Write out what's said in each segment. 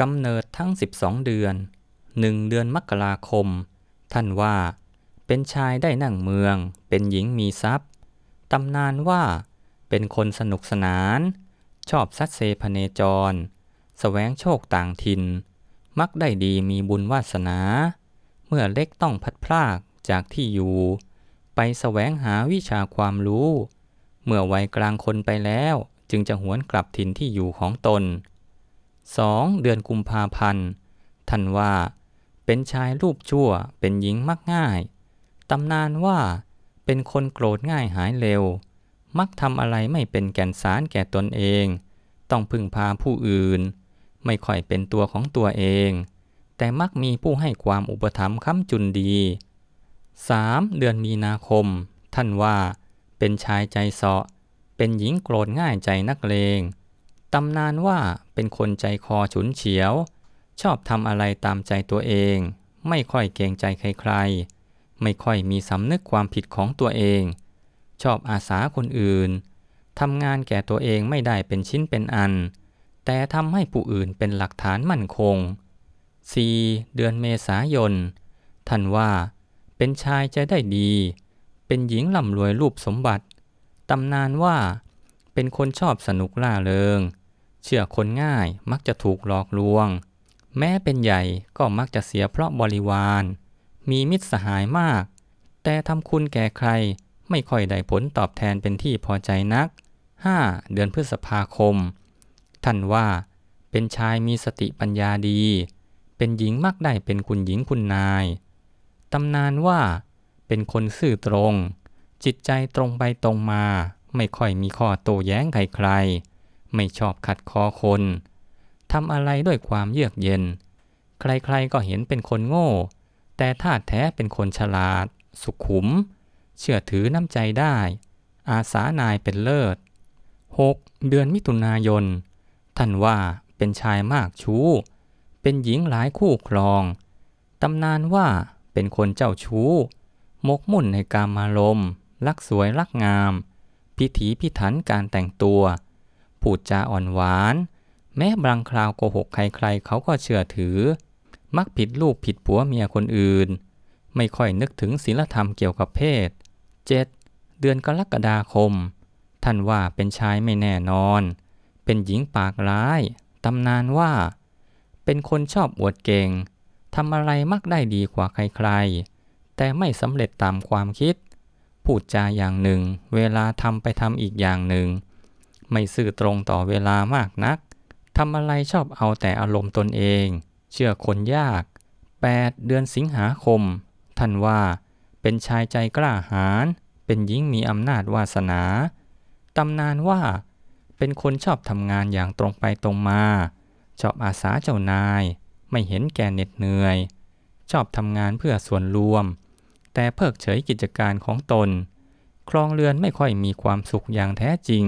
กำเนิดทั้ง 12 เดือนหนึ่งเดือนมกราคม ท่านว่า เป็นชายได้นั่งเมือง เป็นหญิงมีทรัพย์ ตำนานว่า เป็นคนสนุกสนาน ชอบซัดเซพเนจรแสวงโชคต่างถิ่น มักได้ดีมีบุญวาสนา เมื่อเล็กต้องพัดพรากจากที่อยู่ ไปแสวงหาวิชาความรู้ เมื่อวัยกลางคนไปแล้วจึงจะหวนกลับถิ่นที่อยู่ของตน 2. เดือนกุมภาพันธ์ท่านว่า เป็นชายรูปชั่วเป็นหญิงมักง่าย ตำนานว่าเป็นคนโกรธง่ายหายเร็ว มักทำอะไรไม่เป็นแก่นสารแก่ตนเอง ต้องพึ่งพาผู้อื่น ไม่ค่อยเป็นตัวของตัวเอง แต่มักมีผู้ให้ความอุปถัมภ์ค้ำจุนดี 3. เดือนมีนาคม ท่านว่า เป็นชายใจเสาะ เป็นหญิงโกรธง่ายใจนักเลง ตำนานว่า เป็นคนใจคอฉุนเฉียว ชอบทำอะไรตามใจตัวเอง ไม่ค่อยเกรงใจใครๆ ไม่ค่อยมีสำนึกความผิดของตัวเอง ชอบอาสาคนอื่นทำงานแก่ตัวเองไม่ได้เป็นชิ้นเป็นอัน แต่ทำให้ผู้อื่นเป็นหลักฐานมั่นคง 4. เดือนเมษายน ท่านว่า เป็นชายจะได้ดี เป็นหญิงร่ำรวยรูปสมบัติ ตำนานว่า เป็นคนชอบสนุกล่าเริง เชื่อคนง่ายมักจะถูกหลอกลวง แม้เป็นใหญ่ก็มักจะเสียเพราะบริวาร มีมิตรสหายมาก แต่ทำคุณแก่ใครไม่ค่อยได้ผลตอบแทนเป็นที่พอใจนัก 5. เดือนพฤษภาคม ท่านว่า เป็นชายมีสติปัญญาดี เป็นหญิงมักได้เป็นคุณหญิงคุณนาย ตำนานว่า เป็นคนซื่อตรง จิตใจตรงไปตรงมา ไม่ค่อยมีข้อโต้แย้งใครๆ ไม่ชอบขัดคอคนทำอะไรด้วยความเยือกเย็น ใครๆก็เห็นเป็นคนโง่ แต่ท่าแท้เป็นคนฉลาด สุขุม เชื่อถือน้ำใจได้ อาสานายเป็นเลิศ 6. เดือนมิถุนายน ท่านว่าเป็นชายมากชู้ เป็นหญิงหลายคู่ครอง ตำนานว่าเป็นคนเจ้าชู้ มกมุ่นในการมารมณ์รักสวยรักงาม พิถีพิถันการแต่งตัว พูดจาอ่อนหวาน แม้บางคราวโกหกใครๆ เขาก็เชื่อถือ มักผิดลูกผิดผัวเมียคนอื่น ไม่ค่อยนึกถึงศีลธรรมเกี่ยวกับเพศ 7. เดือนกรกฎาคม ท่านว่าเป็นชายไม่แน่นอน เป็นหญิงปากร้ายตำนานว่า เป็นคนชอบอวดเก่งทำอะไรมักได้ดีกว่าใครๆ แต่ไม่สำเร็จตามความคิด พูดจาอย่างหนึ่ง เวลาทำไปทำอีกอย่างหนึ่ง ไม่ซื่อตรงต่อเวลามากนักทำอะไรชอบเอาแต่อารมณ์ตนเอง เชื่อคนยาก 8. เดือนสิงหาคม ท่านว่า เป็นชายใจกล้าหาญเป็นหญิงมีอำนาจวาสนา ตำนานว่า เป็นคนชอบทำงานอย่างตรงไปตรงมา ชอบอาสาเจ้านาย ไม่เห็นแก่เหน็ดเหนื่อย ชอบทำงานเพื่อส่วนรวม แต่เพิกเฉยกิจการของตนครองเรือนไม่ค่อยมีความสุขอย่างแท้จริง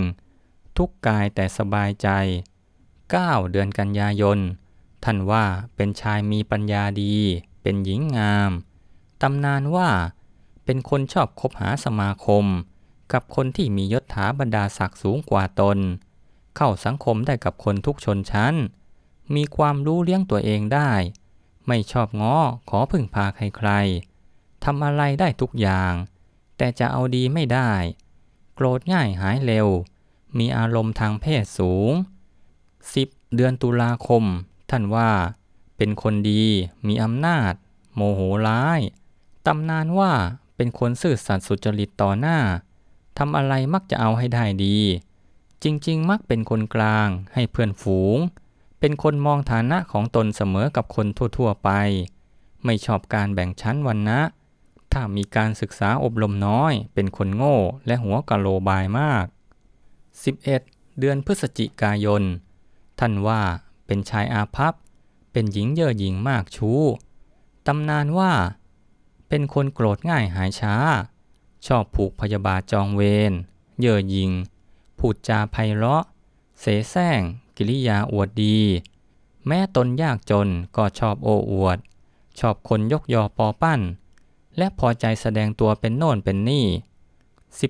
ทุกกายแต่สบายใจ 9. เดือนกันยายน ท่านว่าเป็นชายมีปัญญาดี เป็นหญิงงาม ตำนานว่า เป็นคนชอบคบหาสมาคม กับคนที่มียศถาบรรดาศักดิ์สูงกว่าตน เข้าสังคมได้กับคนทุกชนชั้น มีความรู้เลี้ยงตัวเองได้ ไม่ชอบง้อขอพึ่งพาใครๆทำอะไรได้ทุกอย่าง แต่จะเอาดีไม่ได้ โกรธง่ายหายเร็ว มีอารมณ์ทางเพศสูง 10. เดือนตุลาคม ท่านว่า เป็นคนดี มีอำนาจ โมโหร้าย ตำนานว่าเป็นคนซื่อสัตย์สุจริตต่อหน้า ทำอะไรมักจะเอาให้ได้ดี จริง ๆ มักเป็นคนกลาง ให้เพื่อนฝูง เป็นคนมองฐานะของตนเสมอกับคนทั่ว ๆ ไป ไม่ชอบการแบ่งชั้นวันนะถ้ามีการศึกษาอบรมน้อย เป็นคนโง่และหัวกะโลบายมาก 11. เดือนพฤศจิกายน ท่านว่าเป็นชายอาภัพ เป็นหญิงเย่อหยิ่งมากชู้ ตำนานว่า เป็นคนโกรธง่ายหายช้า ชอบผูกพยาบาทจองเวร เย่อหยิ่ง พูดจาไพเราะ เสแสร้ง กิริยาอวดดี แม้ตนยากจนก็ชอบโอ้อวด ชอบคนยกยอปอปั้น และพอใจแสดงตัวเป็นโน่นเป็นนี่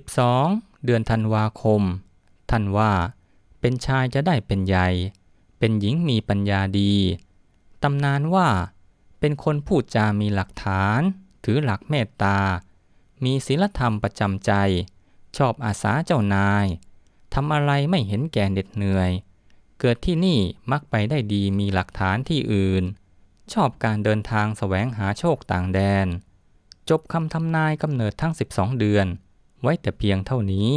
12. เดือนธันวาคม ท่านว่า เป็นชายจะได้เป็นใหญ่ เป็นหญิงมีปัญญาดี ตำนานว่า เป็นคนพูดจามีหลักฐาน ถือหลักเมตตา มีศีลธรรมประจำใจ ชอบอาสาเจ้านายทำอะไรไม่เห็นแก่เหน็ดเหนื่อย เกิดที่นี่มักไปได้ดีมีหลักฐานที่อื่น ชอบการเดินทางแสวงหาโชคต่างแดน จบคำทำนายกำเนิดทั้ง 12 เดือน ไว้แต่เพียงเท่านี้